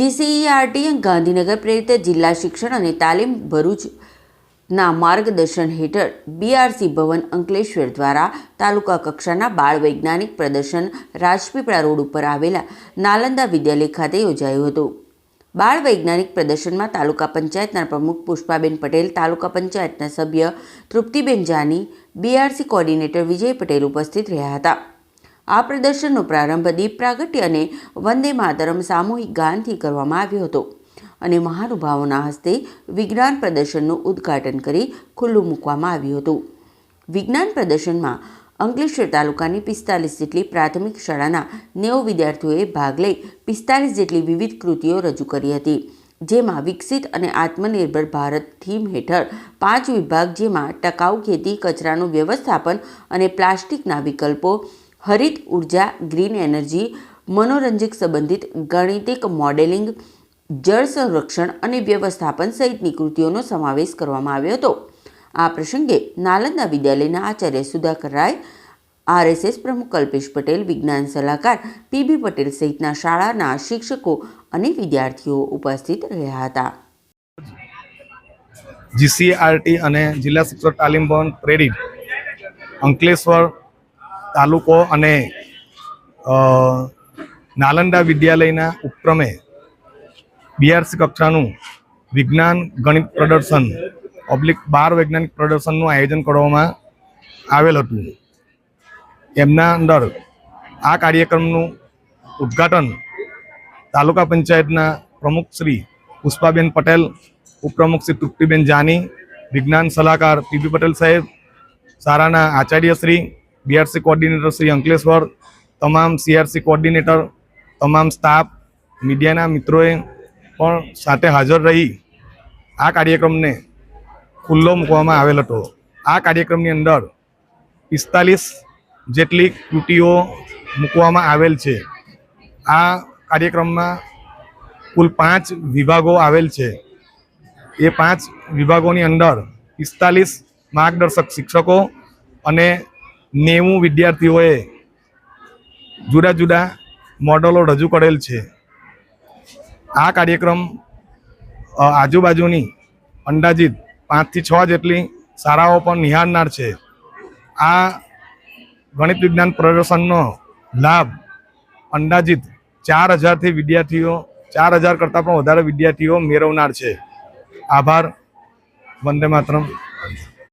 GCERT Gandhinagar પ્રેરિત જિલ્લા શિક્ષણ અને તાલીમ ભરૂચના માર્ગદર્શન હેઠળ બીઆરસી ભવન અંકલેશ્વર દ્વારા તાલુકા કક્ષાના બાળ વૈજ્ઞાનિક પ્રદર્શન રાજપીપળા રોડ ઉપર આવેલા નાલંદા વિદ્યાલય ખાતે યોજાયું હતું. બાળ વૈજ્ઞાનિક પ્રદર્શનમાં તાલુકા પંચાયતના પ્રમુખ પુષ્પાબેન પટેલ, તાલુકા પંચાયતના સભ્ય તૃપ્તિબેન જાની, બીઆરસી કોર્ડિનેટર વિજય પટેલ ઉપસ્થિત રહ્યા હતા. આ પ્રદર્શનનો પ્રારંભ દીપ પ્રાગટ્ય અને વંદે માતરમ સામૂહિક ગાનથી કરવામાં આવ્યો હતો. અને મહાનુભાવોના હસ્તે વિજ્ઞાન પ્રદર્શનનું ઉદ્ઘાટન કરી ખુલ્લું મૂકવામાં આવ્યું હતું. વિજ્ઞાન પ્રદર્શનમાં અંકલેશ્વર તાલુકાની પિસ્તાલીસ જેટલી પ્રાથમિક શાળાના નેવું વિદ્યાર્થીઓએ ભાગ લઈ પિસ્તાલીસ જેટલી વિવિધ કૃતિઓ રજૂ કરી હતી, જેમાં વિકસિત અને આત્મનિર્ભર ભારત થીમ હેઠળ પાંચ વિભાગ જેમાં ટકાઉ ખેતી, કચરાનું વ્યવસ્થાપન અને પ્લાસ્ટિકના વિકલ્પો હરિત ઊર્જા, ગ્રીન એનર્જી, મનોરંજક સંબંધિત ગણિતિક મોડેલિંગ, જળ સંરક્ષણ અને વ્યવસ્થાપન સહિતની કૃતિઓનો સમાવેશ કરવામાં આવ્યો હતો. આ પ્રસંગે નાલંદા વિદ્યાલયના આચાર્ય સુધાકર રાય, આરએસએસ પ્રમુખ કલ્પેશ પટેલ, વિજ્ઞાન સલાહકાર પીબી પટેલ સહિતના શાળાના શિક્ષકો અને વિદ્યાર્થીઓ ઉપસ્થિત રહ્યા હતા. જીસીઆરટી અને જિલ્લા શિક્ષક તાલીમ ભવન પ્રેરિત અંકલેશ્વર તાલુકો અને નાલંદા વિદ્યાલયના ઉપક્રમે બીઆરસી કક્ષાનું વિજ્ઞાન ગણિત પ્રદર્શન, ઓબ્લિક બાર વૈજ્ઞાનિક પ્રદર્શનનું આયોજન કરવામાં આવેલ હતું. એમના અંદર આ કાર્યક્રમનું ઉદ્ઘાટન તાલુકા પંચાયતના પ્રમુખ શ્રી પુષ્પાબેન પટેલ, ઉપપ્રમુખ શ્રી તૃપ્તિબેન જાની, વિજ્ઞાન સલાહકાર પીબી પટેલ સાહેબ, શાળાના આચાર્ય શ્રી બીઆરસી કોર્ડિનેટર શ્રી અંકલેશ્વર તમામ સીઆરસી કોર્ડિનેટર તમામ સ્ટાફ મીડિયાના મિત્રોએ પણ સાથે હાજર રહી આ કાર્યક્રમને ખુલ્લો મૂકવામાં આવેલ હતો. આ કાર્યક્રમની અંદર પિસ્તાલીસ જેટલી કૃતિઓ મૂકવામાં આવેલ છે. આ કાર્યક્રમમાં કુલ પાંચ વિભાગો આવેલ છે. એ પાંચ વિભાગોની અંદર પિસ્તાલીસ માર્ગદર્શક શિક્ષકો અને નેવું વિદ્યાર્થીઓએ જુદા જુદા મોડલો રજૂ કરેલ છે. આ કાર્યક્રમ આજુબાજુની અંદાજિત પાંચથી છ જેટલી શાળાઓ પણ નિહાળનાર છે. આ ગણિત વિજ્ઞાન પ્રદર્શનનો લાભ અંદાજિત ચાર હજારથી વિદ્યાર્થીઓ, ચાર હજાર કરતાં પણ વધારે વિદ્યાર્થીઓ મેળવનાર છે. આભાર. વંદે માતરમ.